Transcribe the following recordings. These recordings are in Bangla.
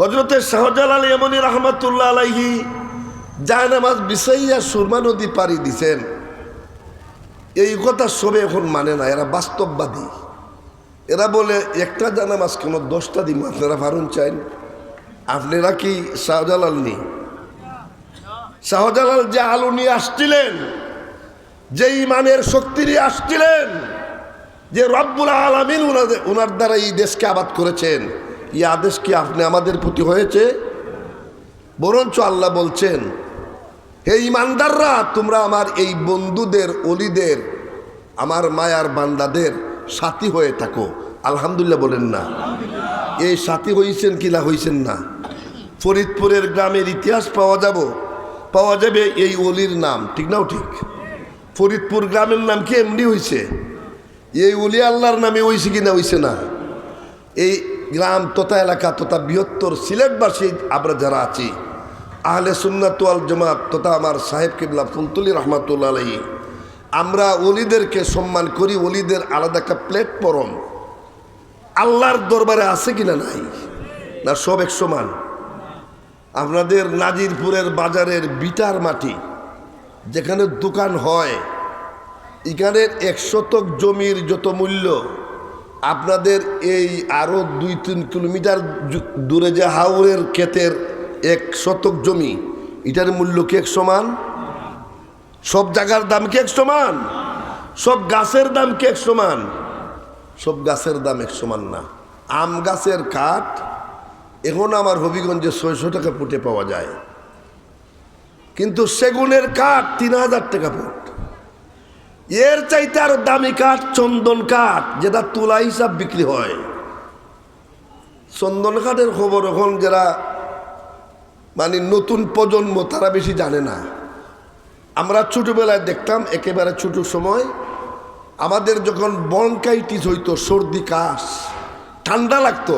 হজরতে শাহজালাল এমনি রহমতুল্লাহ আলাইহি জায়নামাজ বিছাইয়া সুরমা নদী পাড়ি দিছেন। এই কথা সবে এখন মানে না, এরা বাস্তববাদী। এরা বলে, একটা জানামাজ কেন দশটা দিন? আপনারা পারুন চাইন। আপনারা কি শাহজালাল নি? শাহজালাল যে আলু নিয়ে আসছিলেন, যে ইমানের শক্তি নিয়ে আসছিলেন, যে রব্বুল আলমিন ওনার দ্বারা এই দেশকে আবাদ করেছেন। এই আদেশ কি আপনি আমাদের প্রতি হয়েছে? বরঞ্চ আল্লাহ বলছেন, হে ইমানদাররা, তোমরা আমার এই বন্ধুদের, অলিদের, আমার মায়ার বান্দাদের সাথী হয়ে থাকো। আলহামদুলিল্লাহ বলেন না। এই সাথী হইছেন কি না হইছেন না? ফরিদপুরের গ্রামের ইতিহাস পাওয়া যাব। পাওয়া যাবে এই অলির নাম, ঠিক নাও ঠিক? ফরিদপুর গ্রামের নাম কি এমনি হইছে? এই অলি আল্লাহর নামে হইছে কি না হইছে না? এই গ্রাম তথা এলাকা তথা বৃহত্তর সিলেটবাসী আমরা যারা আছি, আহলে সুন্নাতুয়াল জমাত তথা আমার সাহেব কিবলা ফুলতুলি রহমাতুল্লা আলহী আমরা অলিদেরকে সম্মান করি অলিদের আলাদা একটা প্ল্যাটফর্ম। আল্লাহর দরবারে আছে কিনা নাই? না, সব এক সমান। আপনাদের নাজিরপুরের বাজারের বিটার মাটি, যেখানে দোকান হয়, এখানের এক শতক জমির যত মূল্য আপনাদের এই আরও দুই, তিন কিলোমিটার দূরে যে হাওরের ক্ষেতের এক শতক জমি, এটার মূল্য কি এক সমান? সব জায়গার দাম কি এক সমান? সব গাছের দাম কি এক সমান? সব গাছের দাম এক সমান না। আম গাছের কাঠ, এখন আমার হবিগঞ্জে ছয়শো টাকা ফুটে পাওয়া যায়। কিন্তু সেগুনের কাঠ তিন হাজার টাকা ফুট। এর চাইতে আরও দামি কাঠ চন্দন কাঠ, যেটা তুলা হিসাব বিক্রি হয়। চন্দন কাঠের খবর এখন যারা মানে নতুন প্রজন্ম, তারা বেশি জানে না। আমরা ছোটোবেলায় দেখতাম, একেবারে ছোট সময়, আমাদের যখন বনকাইটিস হইতো, সর্দি, কাশ, ঠান্ডা লাগতো।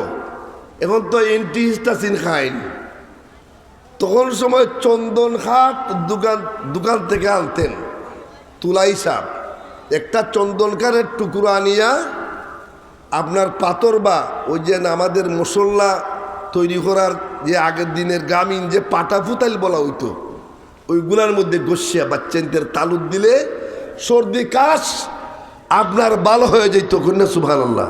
এখন তো এন্টিহিস্টাসিন খাইন। তখন সময় চন্দন খাট দোকান দোকান থেকে আনতেন, তুলা হিসাব। একটা চন্দনকারের টুকরো আনিয়া আপনার পাথর বা ওই যে আমাদের মশল্লা তৈরি করার যে আগের দিনের গ্রামীণ যে পাটা ফুতাইল বলা হইতো, ওইগুলার মধ্যে গসিয়া বাচ্চাদের তালুদ দিলে সর্দি, কাশ আপনার ভালো হয়ে যেত কন্যা সুভান আল্লাহ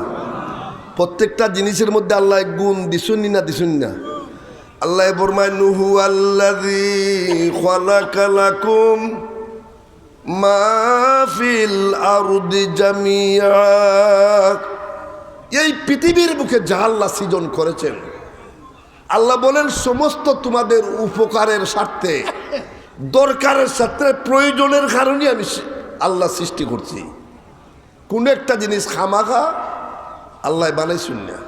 প্রত্যেকটা জিনিসের মধ্যে আল্লাহ গুণ, দিশুনি না দিশুনি না। আল্লাহ বরমায় নুহু খালাকালাকুম মাহফিল আরদি জামিয়া। এই পৃথিবীর বুকে যা আল্লাহ সৃজন করেছেন, আল্লাহ বলেন, সমস্ত তোমাদের উপকারের স্বার্থে, দরকারের স্বার্থে, প্রয়োজনের কারণে আমি আল্লাহ সৃষ্টি করছি। কোনো একটা জিনিস খামাখা, আল্লাহ বানাইছুন না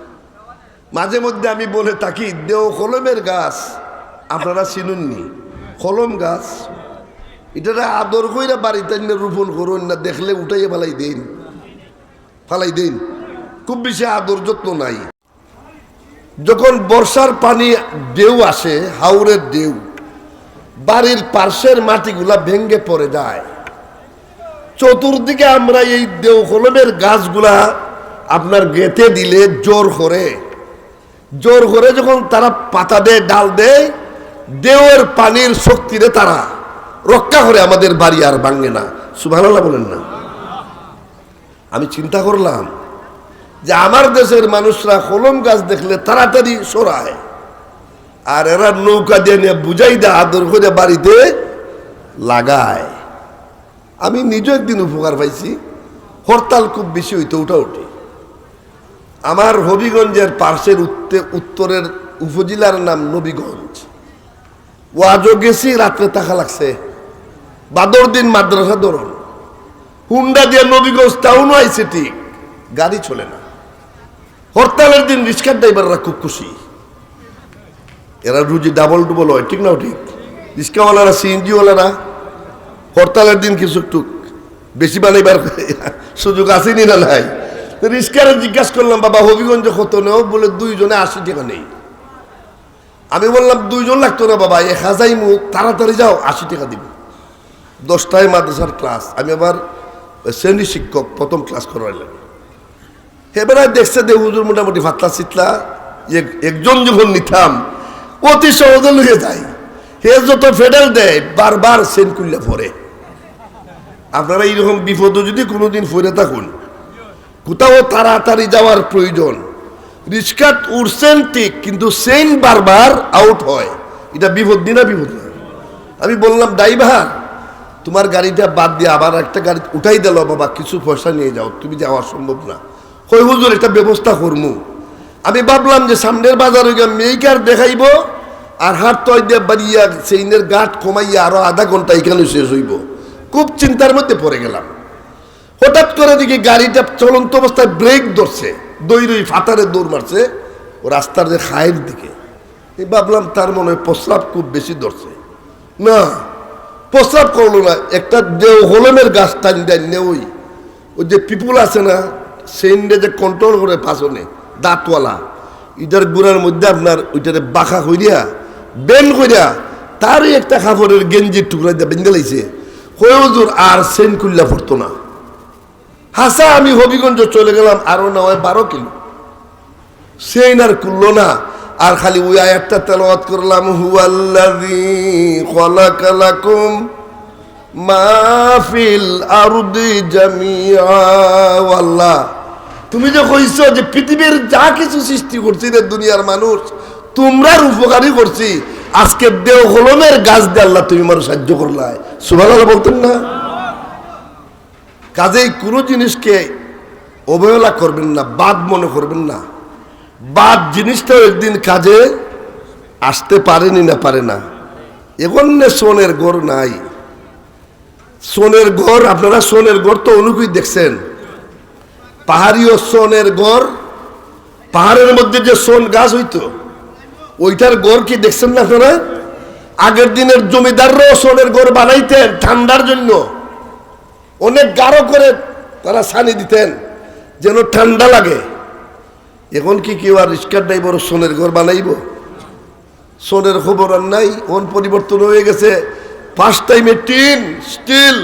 মাঝে মধ্যে আমি বলে থাকি দেও কলমের গাছ, আপনারা চিনুননি, কলম গাছ এটা আদর কইরা বাড়িতে রোপণ করুন না, দেখলে উঠাইয়ে ফেলাই দিন। ফালাই দিন। খুব বেশি আদর যত্ন নাই। যখন বর্ষার পানি ঢেউ আসে, হাওরের ঢেউ, বাড়ির পার্শ্বের মাটিগুলা ভেঙ্গে পড়ে যায়। চতুর্দিকে আমরা এই দেও কলমের গাছগুলা আপনার গেঁথে দিলে জোর করে। জোর করে যখন তারা পাতা দেয় ডাল দেয় দেওয়ের পানির শক্তিরে তারা রক্ষা করে আমাদের বাড়ি আর ভাঙে না। সুভানাল্লাহ বলেন না। আমি চিন্তা করলাম যে আমার দেশের মানুষরা কলম গাছ দেখলে তাড়াতাড়ি সরায়। আর এরা নৌকা দিয়ে নিয়ে বুঝাই দেয় আদর করে বাড়িতে লাগায়। আমি নিজে একদিন উপকার পাইছি। হরতাল খুব বেশি হইতো, উঠা উঠি। আমার হবিগঞ্জের পার্শ্বের উত্তে উত্তরের উপজেলার নাম নবীগঞ্জ। ও আজও গেছি, রাত্রে টাকা লাগছে। বাদর দিন মাদ্রাসা ধরুন হুন্ডা দিয়ে নবীগঞ্জ টাউনও আইছে ঠিক, গাড়ি চলে না। হরতালের দিন রিক্সার ড্রাইভাররা খুব খুশি। এরা রুজি ডাবল ডুবল হয়, ঠিক না ঠিক? রিক্সাওয়ালারা, সিএনজিওয়ালারা, হরতালের দিন কিছু একটু বেশি বানাইবার সুযোগ আসেনি না নাই? রিস্কারে জিজ্ঞাসা করলাম, বাবা, হবিগঞ্জ কত নেও? বলে, দুইজনে আশি টাকা নেই। আমি বললাম, দুইজন লাগতো না বাবা, এক হাজাই মু তাড়াতাড়ি যাও, আশি টাকা দিব। দশটায় মাদ্রাসার ক্লাস। আমি আবার শ্রেণি শিক্ষক, প্রথম ক্লাস করাইলাম এবারে দেখছে যে হুজুর মোটামুটি ফাতলা চিতলা এক- একজন যখন নিতাম, অতি সহজে লুয়ে যায়। হে যত ফেডাল দেয়, বারবার সেন করলে পরে আপনারা এইরকম বিপদ যদি কোনোদিন ফিরে থাকুন, কোথাও তাড়াতাড়ি যাওয়ার প্রয়োজন। রিস্কাত উঠছেন ঠিক কিন্তু সেন বারবার আউট হয়। এটা বিপদ দিনা বিপদ আমি বললাম ড্রাইভার তোমার গাড়িটা বাদ দিয়ে আবার একটা গাড়ি উঠাই দিল, বাবা, কিছু পয়সা নিয়ে যাও, তুমি যাওয়া সম্ভব না। কই, হুজুর একটা ব্যবস্থা করমু। আমি ভাবলাম যে সামনের বাজারে গিয়ে মেয়েকার দেখাইব, আর হাট তয় দিয়ে বাড়িয়া সেইনের গাঁট কমাইয়া আরও আধা ঘণ্টা এখানে শেষ হইব। খুব চিন্তার মধ্যে পড়ে গেলাম। হঠাৎ করে দেখি গাড়িটা চলন্ত অবস্থায় ব্রেক ধরছে দৈরই ফাটারে দৌড় মারছে, ও রাস্তার যে খায়ের দিকে। ভাবলাম তার মনে হয় প্রস্রাব খুব বেশি ধরছে। না প্রস্রাব করল না। একটা দেও হলমের গাছ টান দেয় নেওই ওই যে পিপুল আছে না, সেইন্ডে যে কন্ট্রোল করে পাশনে দাঁতওয়ালা, ইটার গুড়ার মধ্যে আপনার ওইটারে বাঁকা কইরিয়া বেন কইরা তারই একটা কাপড়ের গেঞ্জির টুকরা দিয়ে বেঁধে লাইছে। হয়ে হুজুর, আর সেন কুল্লা পড়তো না। হাসা, আমি হবিগঞ্জ চলে গেলাম আরও না হয় বারো কিলো। সেই আর কুললো না। আর খালি ওই আয়াতটা তেলাওয়াত করলাম, হুয়াল্লাযী খলাকালাকুম মাফিল আরদি জামিআ আল্লাহ তুমি যে কইছো যে পৃথিবীর যা কিছু সৃষ্টি করছি রে, দুনিয়ার মানুষ, তোমরার উপকারী করছি। আজকে দেও হলমের গাছ দিয়ে আল্লাহ তুমি আমার সাহায্য করলাই। সুবহানাল্লাহ বলতেন না? কাজেই কোনো জিনিসকে অবহেলা করবেন না, বাদ মনে করবেন না। বাদ জিনিসটাও একদিন কাজে আসতে পারেনি না পারে না। এখন সোনের গড় নাই। সোনের গড় আপনারা সোনের গড় তো অনুকুই দেখছেন। পাহাড়িও সোনের গড় পাহাড়ের মধ্যে যে সোন গাছ হইতো, ওইটার গড় কি দেখছেন না আপনারা? আগের দিনের জমিদাররাও সোনের গড় বানাইতেন ঠান্ডার জন্য। অনেক গাঢ় করে তারা সানি দিতেন, যেন ঠান্ডা লাগে। এখন কি কেউ আর রিস্কার ড্রাইভার সোনের ঘর বানাইব? সোনের খবর আর নাই ওন পরিবর্তন হয়ে গেছে। ফার্স্ট টাইমে টিন স্টিল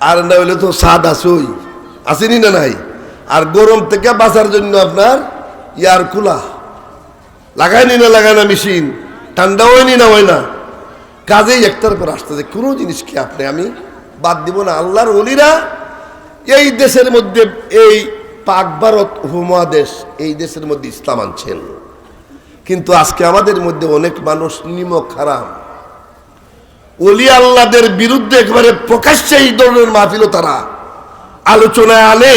আর না হইলে তো স্বাদ আসই আসেনি না নাই? আর গরম থেকে বাঁচার জন্য আপনার ইয়ার কুলা। লাগায়নি না লাগায় না মেশিন? ঠান্ডা হয়নি না হয় না? কাজেই একটার পর আসতেছে। কোনো জিনিসকে আপনি আমি বাদ দিব না। আল্লাহর অলিরা এই দেশের মধ্যে এই পাক ভারত উপমহাদেশ এই দেশের মধ্যে ইসলাম আনছেন। কিন্তু আজকে আমাদের মধ্যে অনেক মানুষ নিমক খারাপ অলি আল্লাদের বিরুদ্ধে একবারে প্রকাশ্যে এই ধরনের মাহফিল তারা আলোচনায় আনে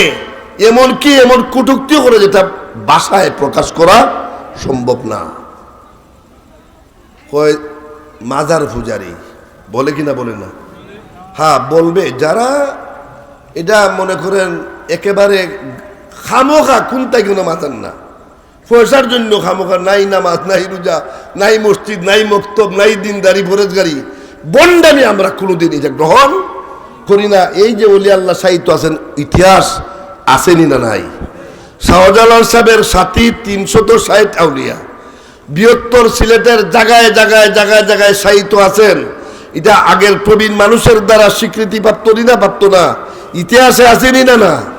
এমন কি এমন কটুক্তি করে যেটা বাসায় প্রকাশ করা সম্ভব না। কয়, মাজার পূজারি, বলে কিনা বলে না? হ্যাঁ বলবে। যারা এটা মনে করেন একেবারে খামোখা কোনটাই কোনো মাতান না। পয়সার জন্য খামোখা, নাই নামাজ, নাই রোজা, নাই মসজিদ, নাই মক্তব, নাই দিনদারি, ফরেজগারি। বন্ডামি আমরা কোনোদিন এটা গ্রহণ করি না। এই যে অলি আল্লাহ সাহিত্য আছেন, ইতিহাস আসেনি না নাই। শাহজালাল সাহেবের সাথী তিনশত ষাট আউলিয়া। বৃহত্তর সিলেটের জায়গায় জায়গায় জায়গায় জায়গায় সাহিত্য আছেন। এটা আগের প্রবীণ মানুষের দ্বারা স্বীকৃতি প্রাপ্ত না প্রাপ্ত না। ইতিহাসে আসেনি না না।